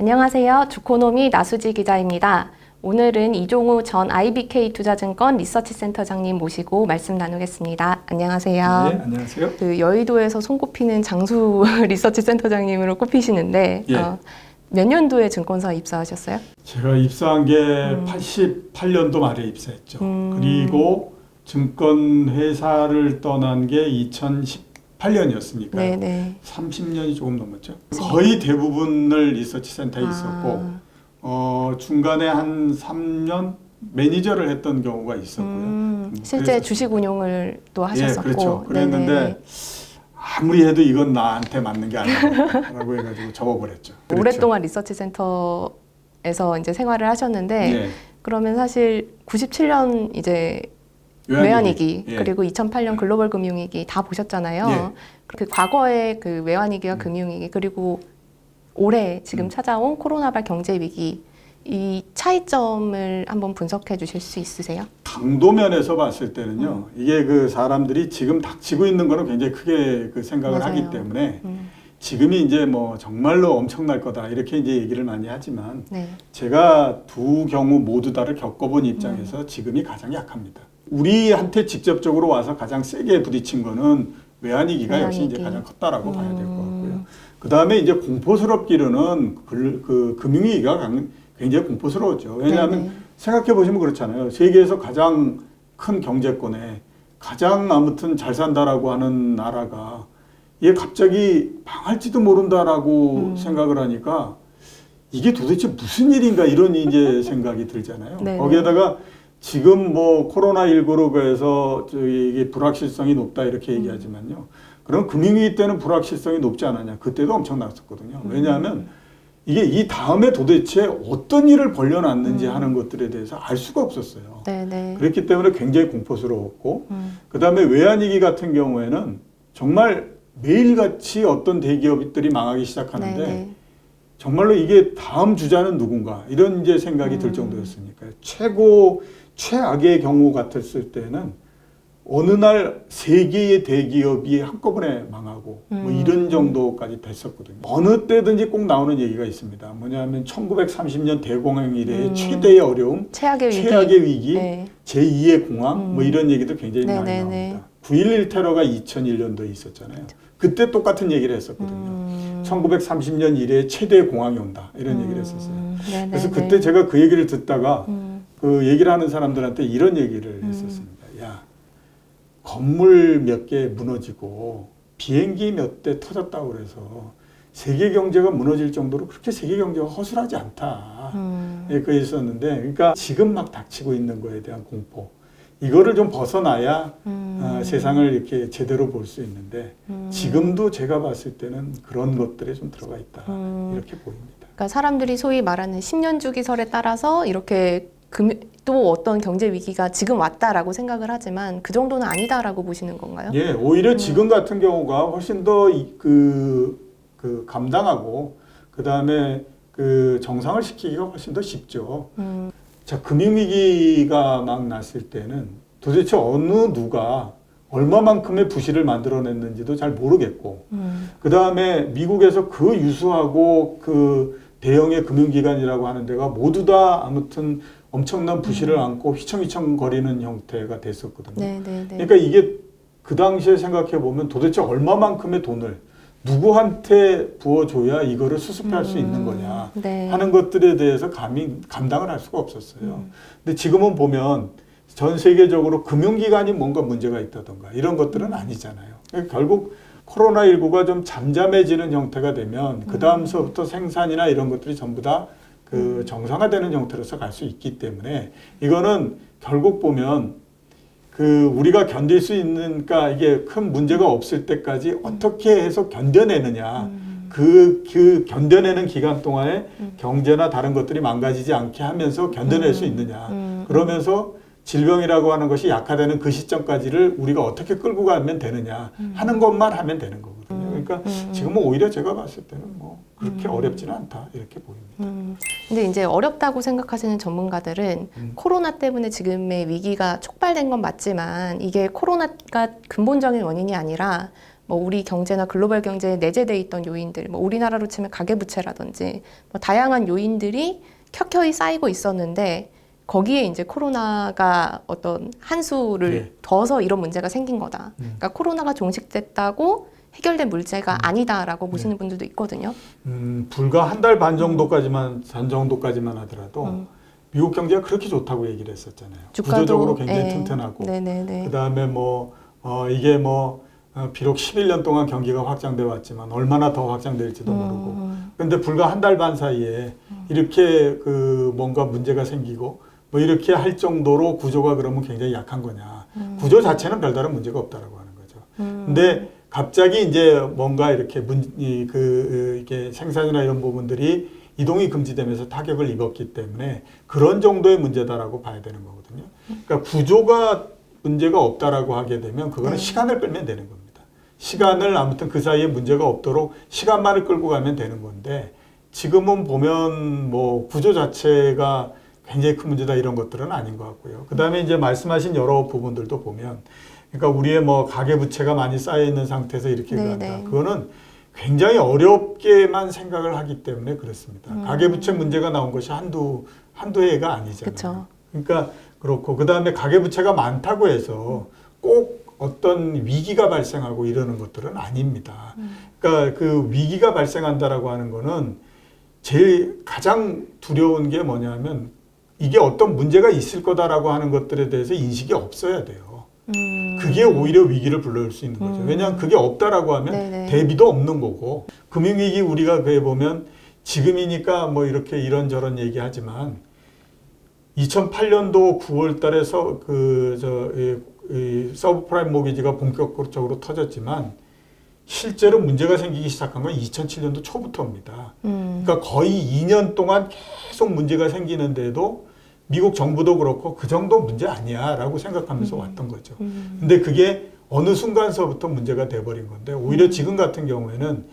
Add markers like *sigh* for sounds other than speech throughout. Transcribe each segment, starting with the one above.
안녕하세요. 주코노미 나수지 기자입니다. 오늘은 이종우 전 IBK 투자증권 리서치센터장님 모시고 말씀 나누겠습니다. 안녕하세요. 네, 안녕하세요. 그 여의도에서 손꼽히는 장수 *laughs* 리서치센터장님으로 꼽히시는데 예. 어, 몇 년도에 증권사 입사하셨어요? 제가 입사한 게 음. 88년도 말에 입사했죠. 음. 그리고 증권 회사를 떠난 게 2018년이었으니까 네네. 30년이 조금 넘었죠. 거의 대부분을 리서치 센터에 있었고 아, 어, 중간에 한 3년 매니저를 했던 경우가 있었고요. 음, 음, 실제 그래서- 주식 운용을 또 예, 하셨었고. 그렇죠. 그랬는데 네네. 아무리 해도 이건 나한테 맞는 게 아니라고 *laughs* 해가지고 접어버렸죠. 그렇죠. 오랫동안 리서치 센터에서 이제 생활을 하셨는데 네. 그러면 사실 97년 이제 외환위기 예. 그리고 2008년 글로벌 금융위기 다 보셨잖아요. 예. 그 과거의 그 외환위기와 금융위기 그리고 올해 지금 음. 찾아온 코로나발 경제 위기 이 차이점을 한번 분석해 주실 수 있으세요? 강도 면에서 봤을 때는요, 음. 이게 그 사람들이 지금 닥치고 있는 거는 굉장히 크게 그 생각을 맞아요. 하기 때문에 음, 지금이 이제 뭐 정말로 엄청날 거다 이렇게 이제 얘기를 많이 하지만 네. 제가 두 경우 모두 다를 겪어본 음. 입장에서 지금이 가장 약합니다. 우리한테 직접적으로 와서 가장 세게 부딪힌 거는 외환위기가 역시 이제. 가장 컸다라고 봐야 될것 음. 같고요. 그 다음에 이제 공포스럽기로는 그, 그 금융위기가 강- 굉장히 공포스러웠죠. 왜냐하면 네네. 생각해 보시면 그렇잖아요. 세계에서 가장 큰 경제권에 가장 아무튼 잘 산다라고 하는 나라가 이게 갑자기 망할지도 모른다라고 음. 생각을 하니까 이게 도대체 무슨 일인가 이런 이제 생각이 들잖아요. 네네. 거기에다가 지금 뭐 코로나 19로 그래서 저기 이게 불확실성이 높다 이렇게 얘기하지만요. 그럼 금융위기 때는 불확실성이 높지 않았냐? 그때도 엄청 났었거든요. 왜냐하면 이게 이 다음에 도대체 어떤 일을 벌려놨는지 음. 하는 것들에 대해서 알 수가 없었어요. 네네. 그렇기 때문에 굉장히 공포스러웠고, 음, 그 다음에 외환위기 같은 경우에는 정말 매일같이 어떤 대기업들이 망하기 시작하는데 네네. 정말로 이게 다음 주자는 누군가 이런 이제 생각이 들 음. 정도였으니까요. 최고 최악의 경우 같았을 때는 어느 날 세 개의 대기업이 한꺼번에 망하고 뭐 음. 이런 정도까지 됐었거든요. 어느 때든지 꼭 나오는 얘기가 있습니다. 뭐냐면 1930년 대공황 이래의 음. 최대의 어려움, 최악의 위기. 최악의 위기, 네. 제2의 공황 뭐 음. 이런 얘기도 굉장히 많이 네네네. 나옵니다. 9.11 테러가 2001년도에 있었잖아요. 그때 똑같은 얘기를 했었거든요. 음. 1930년 이래 최대 공황이 온다 이런 음, 얘기를 했었어요. 네네네. 그래서 그때 제가 그 얘기를 듣다가 음, 그 얘기를 하는 사람들한테 이런 얘기를 음. 했었습니다. 야 건물 몇 개 무너지고 비행기 몇 대 터졌다고 그래서 세계 경제가 무너질 정도로 그렇게 세계 경제가 허술하지 않다. 음, 예, 그 있었는데, 그러니까 지금 막 닥치고 있는 거에 대한 공포. 이거를 좀 벗어나야 음. 아, 세상을 이렇게 제대로 볼 수 있는데 음. 지금도 제가 봤을 때는 그런 것들에 좀 들어가 있다 음. 이렇게 보입니다. 그러니까 사람들이 소위 말하는 10년 주기설에 따라서 이렇게 금, 또 어떤 경제 위기가 지금 왔다라고 생각을 하지만 그 정도는 아니다라고 보시는 건가요? 예, 오히려 음. 지금 같은 경우가 훨씬 더그 그 감당하고 그 다음에 그 정상을 시키기가 훨씬 더 쉽죠. 음, 자, 금융위기가 막 났을 때는 도대체 어느 누가 얼마만큼의 부실을 만들어냈는지도 잘 모르겠고, 음, 그 다음에 미국에서 그 유수하고 그 대형의 금융기관이라고 하는 데가 모두 다 아무튼 엄청난 부실을 안고 휘청휘청 거리는 형태가 됐었거든요. 네, 네, 네. 그러니까 이게 그 당시에 생각해 보면 도대체 얼마만큼의 돈을 누구한테 부어줘야 이거를 수습할 수 있는 거냐 네. 하는 것들에 대해서 감히 감당을 할 수가 없었어요. 음. 근데 지금은 보면 전 세계적으로 금융기관이 뭔가 문제가 있다던가 이런 것들은 아니잖아요. 그러니까 결국 코로나19가 좀 잠잠해지는 형태가 되면 그 다음서부터 생산이나 이런 것들이 전부 다 그 정상화되는 형태로서 갈 수 있기 때문에 이거는 결국 보면 그 우리가 견딜 수 있는 그러니까 이게 큰 문제가 없을 때까지 어떻게 해서 견뎌내느냐. 음, 그, 그 견뎌내는 기간 동안에 음. 경제나 다른 것들이 망가지지 않게 하면서 견뎌낼 수 있느냐. 음, 그러면서 질병이라고 하는 것이 약화되는 그 시점까지를 우리가 어떻게 끌고 가면 되느냐 하는 것만 하면 되는 거거든요. 그러니까 음. 지금은 오히려 제가 봤을 때는 뭐 그렇게 어렵지는 않다 이렇게 보입니다. 음. 근데 이제 어렵다고 생각하시는 전문가들은 음. 코로나 때문에 지금의 위기가 촉발된 건 맞지만 이게 코로나가 근본적인 원인이 아니라 뭐 우리 경제나 글로벌 경제에 내재돼 있던 요인들, 뭐 우리나라로 치면 가계부채라든지 뭐 다양한 요인들이 켜켜이 쌓이고 있었는데 거기에 이제 코로나가 어떤 한 수를 네. 더서 이런 문제가 생긴 거다. 음. 그러니까 코로나가 종식됐다고 해결된 문제가 아니다라고 보시는 분들도 있거든요. 음, 불과 한 달 반 정도까지만 전 정도까지만 하더라도 음. 미국 경제가 그렇게 좋다고 얘기를 했었잖아요. 주가도 구조적으로 굉장히 예. 튼튼하고 네네네. 그다음에 뭐 어, 이게 뭐 어, 비록 11년 동안 경기가 확장돼 왔지만 얼마나 더 확장될지도 모르고 음, 근데 불과 한 달 반 사이에 이렇게 그 뭔가 문제가 생기고 뭐 이렇게 할 정도로 구조가 그러면 굉장히 약한 거냐. 구조 자체는 별다른 문제가 없다라고 하는 거죠. 음. 근데 갑자기 이제 뭔가 이렇게 문, 이, 그, 이게 생산이나 이런 부분들이 이동이 금지되면서 타격을 입었기 때문에 그런 정도의 문제다라고 봐야 되는 거거든요. 그러니까 구조가 문제가 없다라고 하게 되면 그거는 네. 시간을 끌면 되는 겁니다. 시간을 아무튼 그 사이에 문제가 없도록 시간만을 끌고 가면 되는 건데 지금은 보면 뭐 구조 자체가 굉장히 큰 문제다 이런 것들은 아닌 것 같고요. 그 다음에 이제 말씀하신 여러 부분들도 보면 그러니까 우리의 뭐 가계 부채가 많이 쌓여 있는 상태에서 이렇게 네, 간다. 네. 그거는 굉장히 어렵게만 생각을 하기 때문에 그렇습니다. 음. 가계 부채 문제가 나온 것이 한두 한두 해가 아니잖아요. 그쵸. 그러니까 그렇고 그 다음에 가계 부채가 많다고 해서 꼭 어떤 위기가 발생하고 이러는 것들은 아닙니다. 그러니까 그 위기가 발생한다라고 하는 거는 제일 가장 두려운 게 뭐냐면 이게 어떤 문제가 있을 거다라고 하는 것들에 대해서 인식이 없어야 돼요. 음. 그게 오히려 위기를 불러올 수 있는 거죠. 음. 왜냐하면 그게 없다라고 하면 네네. 대비도 없는 거고 금융위기 우리가 그에 보면 지금이니까 뭐 이렇게 이런저런 얘기하지만 2008년도 9월 달에서 그저 서브프라임 모기지가 본격적으로 터졌지만 실제로 문제가 생기기 시작한 건 2007년도 초부터입니다. 음. 그러니까 거의 2년 동안 계속 문제가 생기는데도 미국 정부도 그렇고 그 정도 문제 아니야라고 생각하면서 왔던 거죠. 음. 근데 그게 어느 순간서부터 문제가 돼버린 건데 오히려 지금 같은 경우에는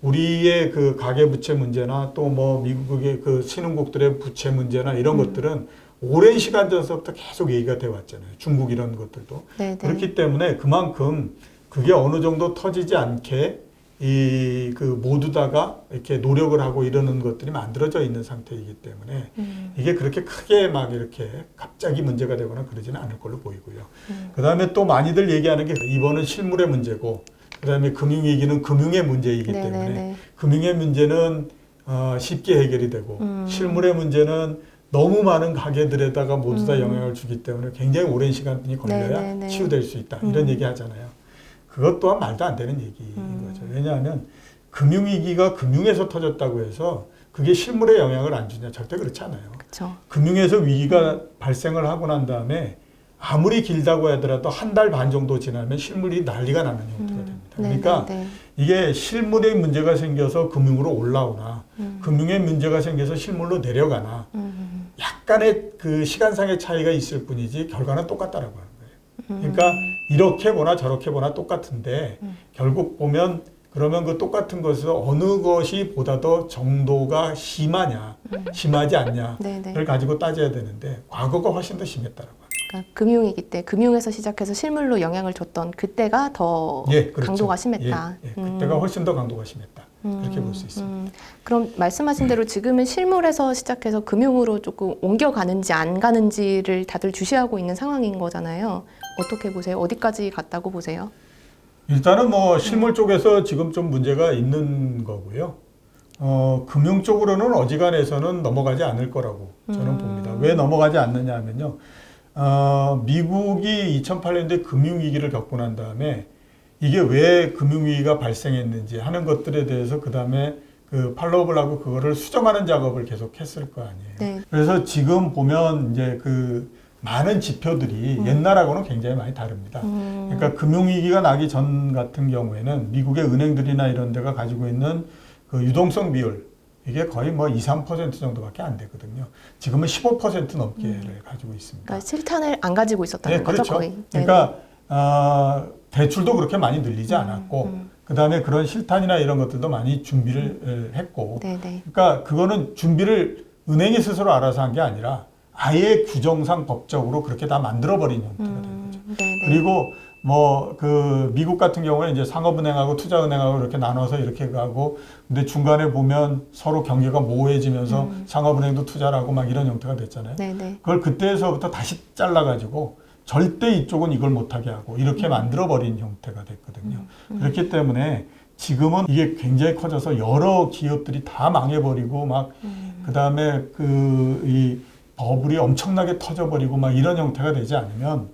우리의 그 가계부채 문제나 또 뭐 미국의 그 신흥국들의 부채 문제나 이런 것들은 오랜 시간 전서부터 계속 얘기가 돼 왔잖아요. 중국 이런 것들도. 네네. 그렇기 때문에 그만큼 그게 어느 정도 터지지 않게 이 그 모두 다가 이렇게 노력을 하고 이러는 것들이 만들어져 있는 상태이기 때문에 음. 이게 그렇게 크게 막 이렇게 갑자기 문제가 되거나 그러지는 않을 걸로 보이고요. 음. 그 다음에 또 많이들 얘기하는 게 이번은 실물의 문제고 그 다음에 금융위기는 금융의 문제이기 때문에 네네네. 금융의 문제는 어, 쉽게 해결이 되고 음. 실물의 문제는 너무 많은 가게들에다가 모두 다 음. 영향을 주기 때문에 굉장히 오랜 시간이 걸려야 네네네. 치유될 수 있다 이런 음. 얘기 하잖아요. 그것 또한 말도 안 되는 얘기인 음. 거죠. 왜냐하면 금융위기가 금융에서 터졌다고 해서 그게 실물에 영향을 안 주냐 절대 그렇지 않아요. 그렇죠. 금융에서 위기가 발생을 하고 난 다음에 아무리 길다고 하더라도 한 달 반 정도 지나면 실물이 난리가 나는 형태가 됩니다. 그러니까 네네네. 이게 실물에 문제가 생겨서 금융으로 올라오나 음. 금융에 문제가 생겨서 실물로 내려가나 음. 약간의 그 시간상의 차이가 있을 뿐이지 결과는 똑같다라고. 음. 그러니까 이렇게 보나 저렇게 보나 똑같은데 음. 결국 보면 그러면 그 똑같은 것에서 어느 것이 보다 더 정도가 심하냐, 음. 심하지 않냐를. 가지고 따져야 되는데 과거가 훨씬 더 심했다라고. 그러니까 금융위기 때 금융에서 시작해서 실물로 영향을 줬던 그때가 더 예, 그렇죠. 강도가 심했다. 예, 예. 음. 그때가 훨씬 더 강도가 심했다. 그렇게 음, 볼수 있습니다. 음. 그럼 말씀하신 대로 지금은 실물에서 시작해서 금융으로 조금 옮겨가는지 안 가는지를 다들 주시하고 있는 상황인 거잖아요. 어떻게 보세요? 어디까지 갔다고 보세요? 일단은 뭐 실물 쪽에서 지금 좀 문제가 있는 거고요. 어, 금융 쪽으로는 어지간해서는 넘어가지 않을 거라고 저는 음. 봅니다. 왜 넘어가지 않느냐 하면요. 어, 미국이 2008년도에 금융위기를 겪고 난 다음에 이게 왜 금융위기가 발생했는지 하는 것들에 대해서 그 다음에 그 팔로업을 하고 그거를 수정하는 작업을 계속 했을 거 아니에요. 네. 그래서 지금 보면 이제 그 많은 지표들이 옛날하고는 굉장히 많이 다릅니다. 음. 그러니까 금융위기가 나기 전 같은 경우에는 미국의 은행들이나 이런 데가 가지고 있는 그 유동성 비율 이게 거의 뭐 2, 3% 정도밖에 안 되거든요. 지금은 15% 넘게를 가지고 있습니다. 그러니까 실탄을 안 가지고 있었다는 네, 거죠, 그렇죠. 거의. 네. 그러니까 아, 대출도 그렇게 많이 늘리지 않았고 음. 그다음에 그런 실탄이나 이런 것들도 많이 준비를 에, 했고 네, 네. 그러니까 그거는 준비를 은행이 스스로 알아서 한 게 아니라 아예 규정상 법적으로 그렇게 다 만들어 버린 형태가 된 거죠. 음, 네, 네. 그리고 뭐 그 미국 같은 경우에 이제 상업은행하고 투자은행하고 이렇게 나눠서 이렇게 가고 근데 중간에 보면 서로 경계가 모호해지면서 음. 상업은행도 투자를 하고 막 이런 형태가 됐잖아요. 네네. 그걸 그때서부터 다시 잘라가지고 절대 이쪽은 이걸 못하게 하고 이렇게 만들어버린 형태가 됐거든요. 그렇기 때문에 지금은 이게 굉장히 커져서 여러 기업들이 다 망해버리고 막 그다음에 그이 버블이 엄청나게 터져버리고 막 이런 형태가 되지 않으면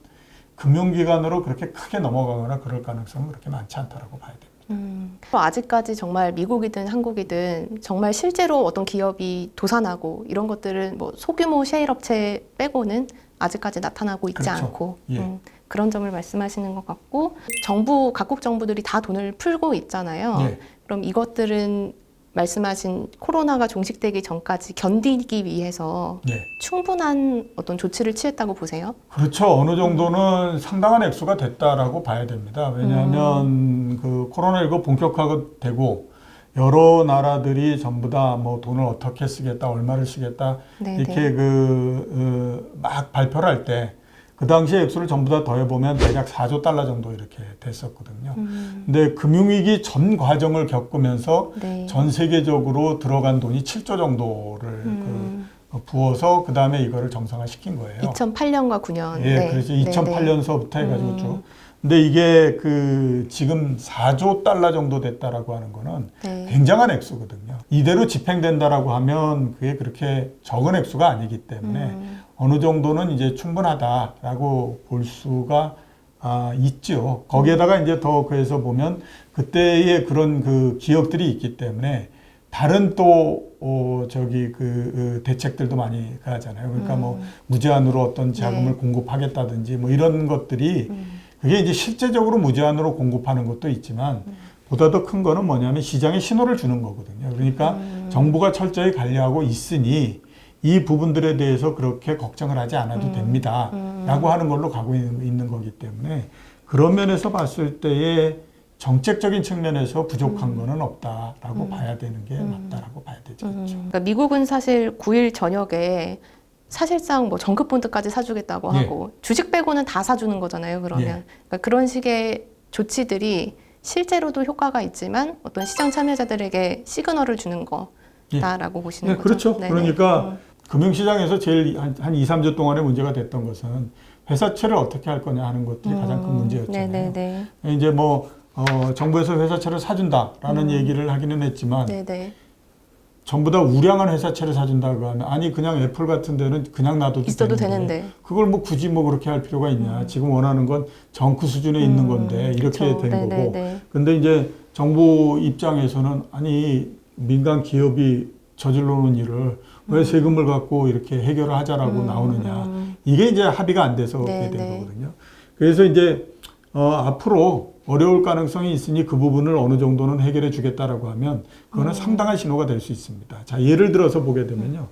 금융기관으로 그렇게 크게 넘어가거나 그럴 가능성은 그렇게 많지 않다라고 봐야 됩니다. 음, 아직까지 정말 미국이든 한국이든 정말 실제로 어떤 기업이 도산하고 이런 것들은 뭐 소규모 셰일 업체 빼고는 아직까지 나타나고 있지 그렇죠. 않고 예. 음, 그런 점을 말씀하시는 것 같고 정부 각국 정부들이 다 돈을 풀고 있잖아요. 예. 그럼 이것들은 말씀하신 코로나가 종식되기 전까지 견디기 위해서 예. 충분한 어떤 조치를 취했다고 보세요? 그렇죠. 어느 정도는 상당한 액수가 됐다라고 봐야 됩니다. 왜냐하면 그 코로나19 본격화가 되고 여러 나라들이 전부 다 뭐 돈을 어떻게 쓰겠다, 얼마를 쓰겠다 네, 이렇게 그막 발표를 할 때 그 당시 액수를 전부 다 더해보면 대략 4조 달러 정도 이렇게 됐었거든요. 음, 근데 금융위기 전 과정을 겪으면서 네. 전 세계적으로 들어간 돈이 7조 정도를 음, 그 부어서 그 다음에 이거를 정상화 시킨 거예요. 2008년과 9년. 예, 그래서 네, 네. 2008년서부터 해가지고 음. 쭉. 근데 이게 그 지금 4조 달러 정도 됐다라고 하는 거는 네. 굉장한 액수거든요. 이대로 집행된다라고 하면 그게 그렇게 적은 액수가 아니기 때문에 음, 어느 정도는 이제 충분하다라고 볼 수가 아, 있죠. 거기에다가 이제 더 그래서 보면 그때의 그런 그 기억들이 있기 때문에 다른 또 어, 저기 그 어, 대책들도 많이 가잖아요. 그러니까 뭐 무제한으로 어떤 자금을 네. 공급하겠다든지 뭐 이런 것들이 음, 그게 이제 실제적으로 무제한으로 공급하는 것도 있지만 보다 더 큰 거는 뭐냐면 시장에 신호를 주는 거거든요. 그러니까 정부가 철저히 관리하고 있으니 이 부분들에 대해서 그렇게 걱정을 하지 않아도 됩니다. 라고 하는 걸로 가고 있는, 있는 거기 때문에 그런 면에서 봤을 때에 정책적인 측면에서 부족한 거는 없다라고 봐야 되는 게 맞다라고 봐야 되죠. 음. 그렇죠. 그러니까 미국은 사실 9일 저녁에 사실상 뭐 정급 본드까지 사주겠다고 예. 하고 주식 빼고는 다 사주는 거잖아요. 그러면 예. 그러니까 그런 식의 조치들이 실제로도 효과가 있지만 어떤 시장 참여자들에게 시그널을 주는 거다라고 보시는 네, 거죠. 그렇죠. 네네. 그러니까 금융시장에서 제일 한, 한 2, 3주 동안에 문제가 됐던 것은 회사채를 어떻게 할 거냐 하는 것들이 가장 큰 음, 문제였잖아요. 네네네. 이제 뭐 어, 정부에서 회사채를 사준다라는 얘기를 하기는 했지만 음. 네네. 전부 다 우량한 회사채를 사준다고 하면 아니 그냥 애플 같은 데는 그냥 놔둬도 있어도 되는데 되는데. 그걸 뭐 굳이 뭐 그렇게 할 필요가 있냐 지금 원하는 건 정크 수준에 있는 건데 이렇게 음, 그쵸. 된 거고 네네네. 근데 이제 정부 입장에서는 아니 민간 기업이 저질러 놓은 일을 왜 세금을 갖고 이렇게 해결을 하자라고 음, 나오느냐 음. 이게 이제 합의가 안 돼서 그렇게 네, 된 네. 거거든요. 그래서 이제 어, 앞으로 어려울 가능성이 있으니 그 부분을 어느 정도는 해결해 주겠다라고 하면 그거는 음. 상당한 신호가 될 수 있습니다. 자, 예를 들어서 보게 되면요.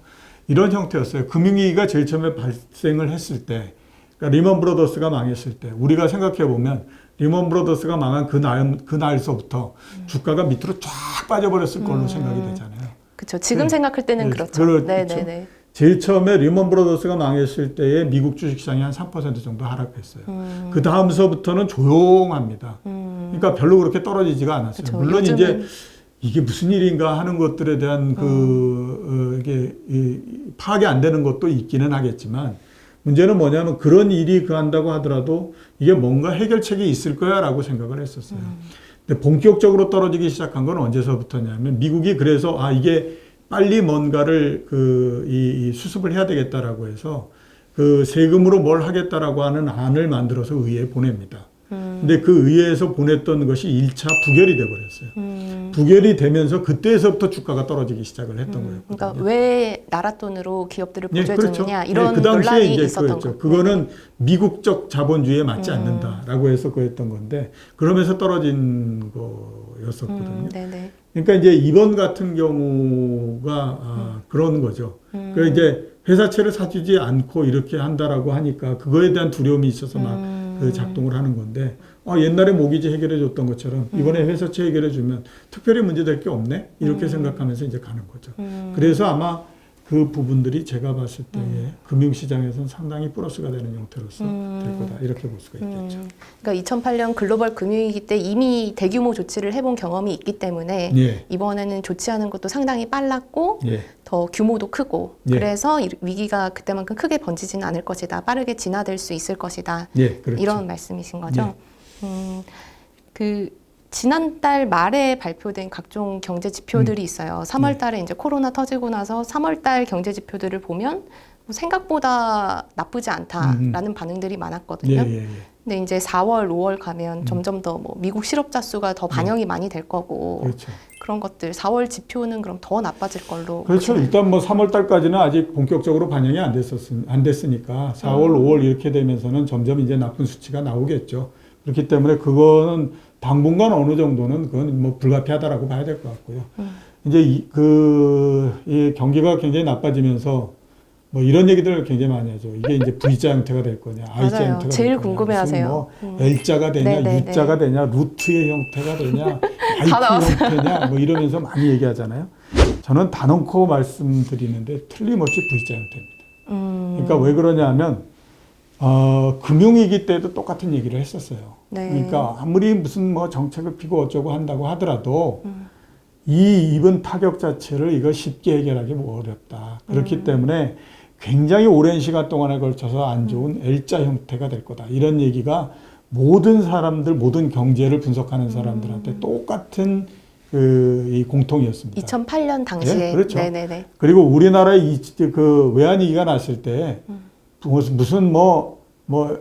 이런 형태였어요. 금융위기가 제일 처음에 발생을 했을 때, 그러니까 리먼 브로더스가 망했을 때, 우리가 생각해 보면 리먼 브로더스가 망한 그 날, 그 날서부터 주가가 밑으로 쫙 빠져버렸을 걸로 음. 생각이 되잖아요. 그렇죠. 지금 네. 생각할 때는 네, 그렇죠. 그렇죠. 네네네. 제일 처음에 리먼 브로더스가 망했을 때에 미국 주식시장이 한 3% 정도 하락했어요. 음, 그 다음서부터는 조용합니다. 음, 그러니까 별로 그렇게 떨어지지가 않았어요. 그쵸. 물론 요즘은- 이제 이게 무슨 일인가 하는 것들에 대한 그 음. 어, 이게 이, 파악이 안 되는 것도 있기는 하겠지만 문제는 뭐냐면 그런 일이 그 한다고 하더라도 이게 뭔가 해결책이 있을 거야라고 생각을 했었어요. 음. 근데 본격적으로 떨어지기 시작한 건 언제서부터냐면 미국이 그래서 아 이게 빨리 뭔가를 그 이, 이 수습을 해야 되겠다라고 해서 그 세금으로 뭘 하겠다라고 하는 안을 만들어서 의회에 보냅니다. 음, 근데 그 의회에서 보냈던 것이 1차 부결이 돼 버렸어요. 음. 부결이 되면서 그때서부터 주가가 떨어지기 시작을 했던 거예요. 그러니까 왜 나라 돈으로 기업들을 예, 보조해주느냐 이런 그 당시에 논란이 이제 있었던 그거였죠. 거. 그거는 미국적 자본주의에 맞지 음. 않는다라고 해서 그랬던 건데 그러면서 떨어진 거였었거든요. 음, 네네. 그러니까 이제 이번 같은 경우가 아, 그런 거죠. 음. 그 이제 회사채를 사주지 않고 이렇게 한다라고 하니까 그거에 대한 두려움이 있어서 막 음. 그 작동을 하는 건데 아, 옛날에 모기지 해결해 줬던 것처럼 음. 이번에 회사채 해결해 주면 특별히 문제될 게 없네 이렇게 생각하면서 이제 가는 거죠. 음. 그래서 아마 그 부분들이 제가 봤을 때에 금융시장에서는 상당히 플러스가 되는 형태로서 음. 될 거다 이렇게 볼 수가 있겠죠. 음, 그러니까 2008년 글로벌 금융위기 때 이미 대규모 조치를 해본 경험이 있기 때문에 예, 이번에는 조치하는 것도 상당히 빨랐고 예, 더 규모도 크고 예. 그래서 이- 위기가 그때만큼 크게 번지지는 않을 것이다. 빠르게 진화될 수 있을 것이다. 예, 그렇죠. 이런 말씀이신 거죠. 음, 그 지난달 말에 발표된 각종 경제 음. 지표들이 있어요. 3월 네. 달에 이제 코로나 터지고 나서 3월 달 경제 지표들을 보면 뭐 생각보다 나쁘지 않다라는 반응들이 예, 많았거든요. 예, 예. 근데 이제 4월, 5월 가면 점점 더 뭐 미국 실업자 수가 더 반영이 많이 될 거고 네. 그렇죠. 그런 것들 4월 지표는 그럼 더 나빠질 걸로 그렇죠. 일단 뭐 3월 달까지는 아직 본격적으로 반영이 안 됐었 안 됐으니까 4월, 음. 5월 이렇게 되면서는 점점 이제 나쁜 수치가 나오겠죠. 그렇기 때문에 그거는 당분간 어느 정도는 그건 뭐 불가피하다라고 봐야 될 것 같고요. 음. 이제 이, 그, 이 경기가 굉장히 나빠지면서 뭐 이런 얘기들을 굉장히 많이 하죠. 이게 이제 V자 형태가 될 거냐, I자 맞아요. 형태가 제일 될 거냐, 궁금해하세요. 뭐 음. L자가 되냐, 네네네. U자가 되냐, 루트의 형태가 되냐, *laughs* 나왔어요. 형태냐, 뭐 이러면서 많이 얘기하잖아요. 저는 단언코 말씀드리는데 틀림없이 V자 형태입니다. 음, 그러니까 왜 그러냐면 어, 금융위기 때도 똑같은 얘기를 했었어요. 네. 그러니까 아무리 무슨 뭐 정책을 피고 어쩌고 한다고 하더라도 음. 이 입은 타격 자체를 이거 쉽게 해결하기 뭐 어렵다. 그렇기 음. 때문에 굉장히 오랜 시간 동안에 걸쳐서 안 좋은 L자 형태가 될 거다. 이런 얘기가 모든 사람들, 모든 경제를 분석하는 사람들한테 음. 똑같은 그, 이 공통이었습니다. 2008년 당시에 예, 그렇죠. 네네네. 그리고 우리나라에 이, 그 외환위기가 났을 때 음. 무슨, 무슨 뭐, 뭐,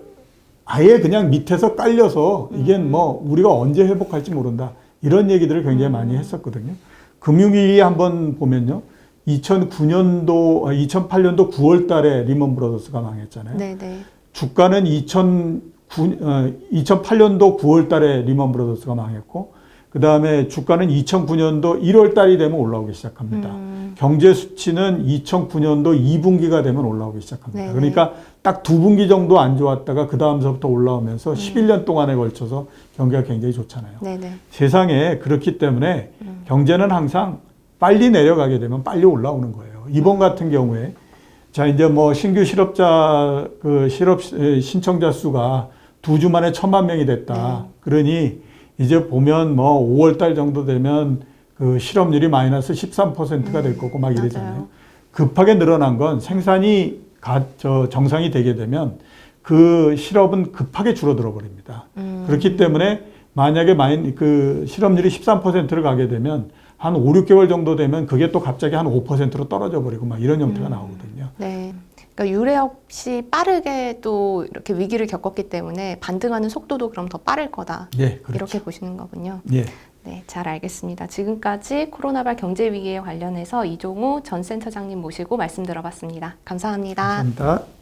아예 그냥 밑에서 깔려서 이게 음. 뭐 우리가 언제 회복할지 모른다. 이런 얘기들을 굉장히 음. 많이 했었거든요. 금융위기 한번 보면요. 2009년도, 2008년도 9월 달에 리먼 브라더스가 망했잖아요. 네네. 주가는 2009, 어, 2008년도 9월 달에 리먼 브라더스가 망했고, 그 다음에 주가는 2009년도 1월 달이 되면 올라오기 시작합니다. 음, 경제 수치는 2009년도 2분기가 되면 올라오기 시작합니다. 네네. 그러니까 딱 두 분기 정도 안 좋았다가 그 다음서부터 음. 올라오면서 11년 동안에 걸쳐서 경기가 굉장히 좋잖아요. 네네. 세상에 그렇기 때문에 음. 경제는 항상 빨리 내려가게 되면 빨리 올라오는 거예요. 이번 같은 경우에 자 이제 뭐 신규 실업자 그 실업 에, 신청자 수가 두 주 만에 천만 명이 됐다. 네. 그러니 이제 보면 뭐 5월 달 정도 되면 그 실업률이 마이너스 13%가 될 거고 막 이러잖아요. 맞아요. 급하게 늘어난 건 생산이 가, 저 정상이 되게 되면 그 실업은 급하게 줄어들어 버립니다. 음, 그렇기 때문에 만약에 마인 그 실업률이 13%를 가게 되면 한 5, 6개월 정도 되면 그게 또 갑자기 한 5%로 떨어져 버리고 막 이런 형태가 음. 나오거든요. 네. 그러니까 유례 없이 빠르게 또 이렇게 위기를 겪었기 때문에 반등하는 속도도 그럼 더 빠를 거다. 예, 그렇죠. 이렇게 보시는 거군요. 예. 네, 잘 알겠습니다. 지금까지 코로나발 경제 위기에 관련해서 이종우 전 센터장님 모시고 말씀 들어봤습니다. 감사합니다. 감사합니다.